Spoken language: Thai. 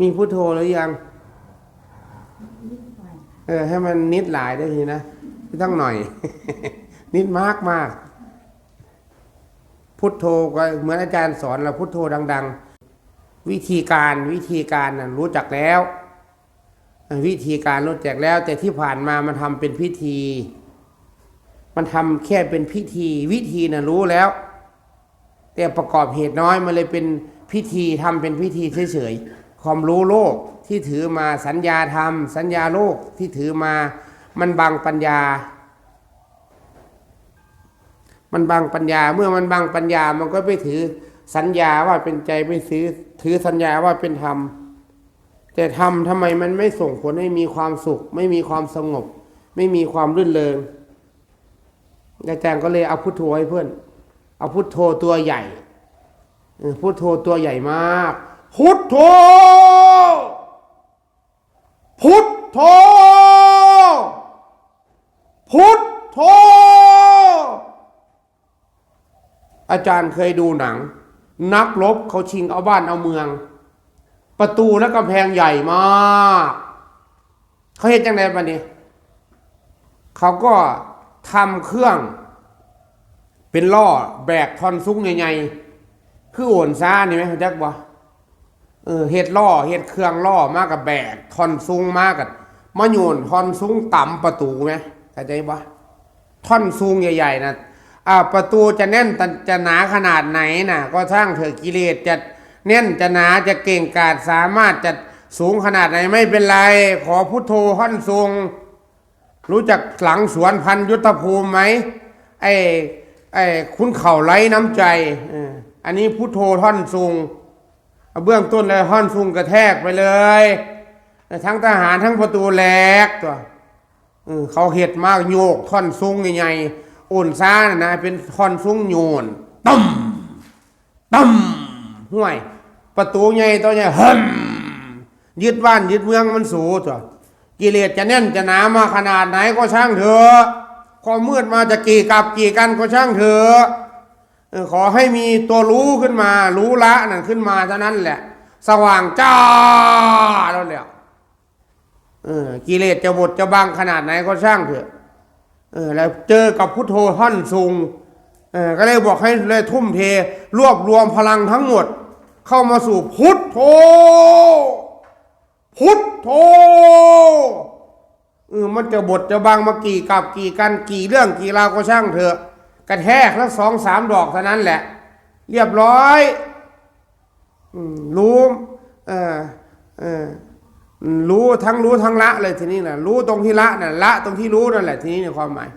มีพุทโธหรือยัง เออ ให้มันนิดหลายได้ทีนะไม่ต้องหน่อย นิดมากมากพุทโธก็เหมือนอาจารย์สอนเราพุทโธดัง ๆ วิธีการวิธีการนะรู้จักแล้ว วิธีการรู้จักแล้ว แต่ที่ผ่านมามันทำเป็นพิธี มันทำแค่เป็นพิธี วิธีน่ะรู้แล้ว แต่ประกอบเหตุน้อยมันเลยเป็นพิธีทำเป็นพิธีเฉยๆ ความรู้โลกที่ถือมาสัญญาธรรม สัญญาโลกที่ถือมา มันบังปัญญา มันบังปัญญาเมื่อมันบังปัญญามันก็ไปถือสัญญาว่าเป็นใจไปซื้อถือสัญญาว่าเป็นธรรม แต่ธรรมทำไมมันไม่ส่งผลให้มีความสุข ไม่มีความสงบ ไม่มีความรื่นเริงอาจารย์ก็เลยเอาพุทโธให้เพื่อน เอาพุทโธตัวใหญ่พุทโธตัวใหญ่มาก พุทโธ พุทโธ พุทโธ อาจารย์เคยดูหนัง นักรบเขาชิงเอาบ้านเอาเมือง ประตูและกำแพงใหญ่มากเขาเห็นจังไดบัดนี้ เขาก็ทำเครื่องเป็นล่อแบกทอนซุ้งใหญ่ๆ คือโอนซ่านี่ไหมเขาจักบ่ เออเฮ็ดล่อเฮ็ดเครื่องล่อมากกับแบกทอนซุ้งมากกับมาโยนทอนซุ้งต่ำประตูไหมเข้าใจบ่ท่อนซุ้งใหญ่ๆนะอ่าประตูจะแน่นจะหนาขนาดไหนน่ะก็ช่างเถอะกิเลสจะแน่นจะหนาจะเก่งกาจสามารถจะสูงขนาดไหนไม่เป็นไร ขอพุทโธท่อนทรงรู้จักหลังสวนพันยุทธภูมิไหมไอ้ไอ้คุณเข่าไร้น้ำใจอออันนี้พุทโธท่อนซุง เอาเบื้องต้นเลยท่อนซุงกระแทกไปเลย ทั้งทหารทั้งประตูแหลกตัวเออเขาเห็ดมากโยกท่อนซุงใหญ่ๆอุ่นซ่านะนะเป็นท่อนซุงโยนตั้มตั้มห่วย ประตูใหญ่ตัวใหญ่เฮิมยึดบ้านยึดเมืองมันสูตัวกิเลสจะแน่นจะหนามาขนาดไหนก็ช่างเถอะความมืดมาจะกี่กับกี่กันก็ช่างเถอะเออ ขอให้มีตัวรู้ขึ้นมา รู้ละนั่นขึ้นมาเท่านั้นแหละ สว่างจ้าแล้วแหละเออกิเลสจะบดจะบังขนาดไหนก็ช่างเถอะเออแล้วเจอกับพุทโธท่อนสูงก็เลยบอกให้เลยทุ่มเท รวบรวมพลังทั้งหมด เข้ามาสู่พุทโธ พุทโธเออมันจะบทจะบางมากี่กับกี่กันกี่เรื่องกี่ราวก็ช่างเถอะ กระแทกแล้วสองสามดอกเท่านั้นแหละ เรียบร้อยรู้เออเออรู้ทั้งรู้ทั้งละเลยทีนี้นะรู้ตรงที่ละน่ะละตรงที่รู้นั่นแหละทีนี้ในความหมาย